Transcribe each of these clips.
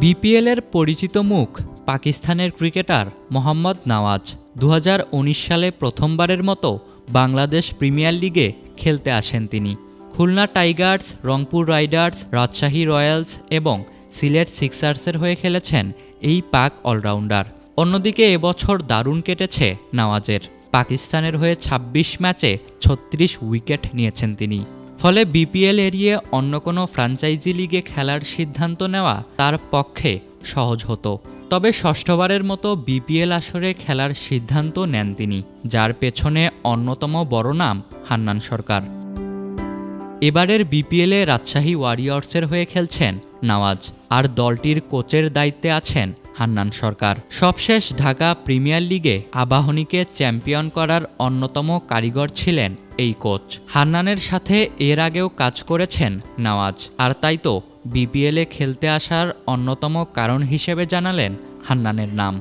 বিপিএলের পরিচিত মুখ পাকিস্তানের ক্রিকেটার মোহাম্মদ নওয়াজ দু হাজার উনিশ সালে প্রথমবারের মতো বাংলাদেশ প্রিমিয়ার লিগে খেলতে আসেন তিনি। Khulna Tigers, Rangpur Riders, Rajshahi Royals এবং সিলেট সিক্সার্সের হয়ে খেলেছেন এই পাক অলরাউন্ডার। অন্যদিকে এবছর দারুণ কেটেছে নওয়াজের। পাকিস্তানের হয়ে ২৬ ম্যাচে ছত্রিশ উইকেট নিয়েছেন তিনি। ফলে বিপিএল এড়িয়ে অন্য কোনো ফ্র্যাঞ্চাইজি লিগে খেলার সিদ্ধান্ত নেওয়া তার পক্ষে সহজ হতো। তবে ষষ্ঠবারের মতো বিপিএল আসরে খেলার সিদ্ধান্ত নেন তিনি, যার পেছনে অন্যতম বড় নাম হান্নান সরকার। এবারের বিপিএলে রাজশাহী ওয়ারিয়র্সের হয়ে খেলছেন নওয়াজ, আর দলটির কোচের দায়িত্বে আছেন হান্নান সরকার। সবশেষ ঢাকা প্রিমিয়ার লিগে আবাহনীকে চ্যাম্পিয়ন করার অন্যতম কারিগর ছিলেন এই কোচ। হান্নানের সাথে এর আগেও কাজ করেছেন নওয়াজ। আর তাই তো বিপিএলে খেলতে আসার অন্যতম কারণ হিসেবে জানালেন হান্নানের নাম।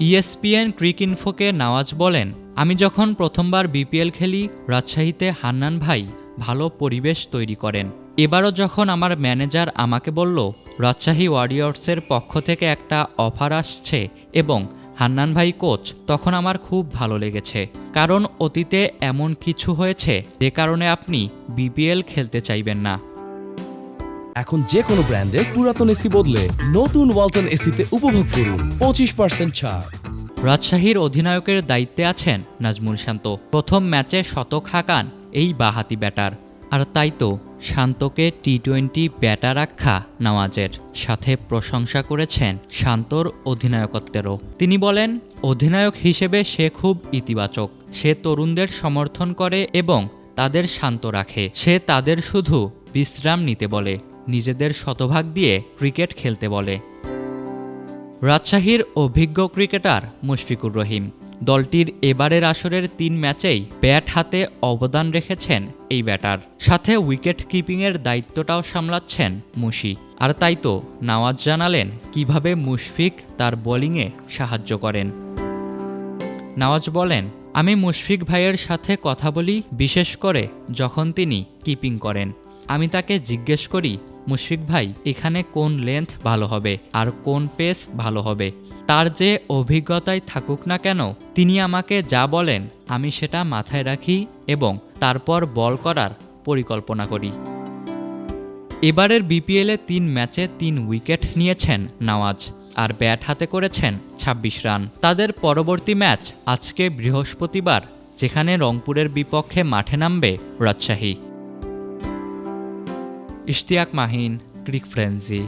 ইএসপিএন ক্রিক ইনফোকে নওয়াজ বলেন, আমি যখন প্রথমবার বিপিএল খেলি, রাজশাহীতে হান্নান ভাই ভালো পরিবেশ তৈরি করেন। এবারও যখন আমার ম্যানেজার আমাকে বলল রাজশাহী ওয়ারিয়র্সের পক্ষ থেকে একটা অফার আসছে এবং হান্নান ভাই কোচ তখন আমার খুব ভালো লেগেছে। কারণ অতীতে এমন কিছু হয়েছে যে কারণে আপনি বিপিএল খেলতে চাইবেন না। এখন যে কোনো ব্র্যান্ডের পুরাতন এসি বদলে নতুন ওয়ালটন এসিতে উপভোগ করুন পঁচিশ পার্সেন্ট ছাড়। রাজশাহীর অধিনায়কের দায়িত্বে আছেন নাজমুল শান্ত। প্রথম ম্যাচে শতক হাঁকান এই বাহাতি ব্যাটার। আর তাই তো শান্তকে টি টোয়েন্টি ব্যাটার আখ্যা নওয়াজের সাথে প্রশংসা করেছেন শান্তর অধিনায়কত্বেরও। তিনি বলেন, অধিনায়ক হিসেবে সে খুব ইতিবাচক। সে তরুণদের সমর্থন করে এবং তাদের শান্ত রাখে। সে তাদের শুধু বিশ্রাম নিতে বলে, নিজেদের শতভাগ দিয়ে ক্রিকেট খেলতে বলে। রাজশাহীর অভিজ্ঞ ক্রিকেটার মুশফিকুর রহিম দলটির এবারের আসরের তিন ম্যাচেই ব্যাট হাতে অবদান রেখেছেন এই ব্যাটার। সাথে উইকেট কিপিংয়ের দায়িত্বটাও সামলাচ্ছেন মুশি। আর তাই তো নওয়াজ জানালেন কীভাবে মুশফিক তার বোলিংয়ে সাহায্য করেন। নওয়াজ বলেন, আমি মুশফিক ভাইয়ের সাথে কথা বলি বিশেষ করে যখন তিনি কিপিং করেন। আমি তাকে জিজ্ঞেস করি মুশফিক ভাই, এখানে কোন লেন্থ ভালো হবে আর কোন পেস ভালো হবে? তার যে অভিজ্ঞতায় থাকুক না কেন, তিনি আমাকে যা বলেন, আমি সেটা মাথায় রাখি এবং তারপর বল করার পরিকল্পনা করি। এবারের বিপিএলে তিন ম্যাচে তিন উইকেট নিয়েছেন নওয়াজ আর ব্যাট হাতে করেছেন ২৬ রান। তাদের পরবর্তী ম্যাচ আজকে বৃহস্পতিবার, যেখানে রংপুরের বিপক্ষে মাঠে নামবে Rajshahi. Ishtiaq Mahin Cric Frenzy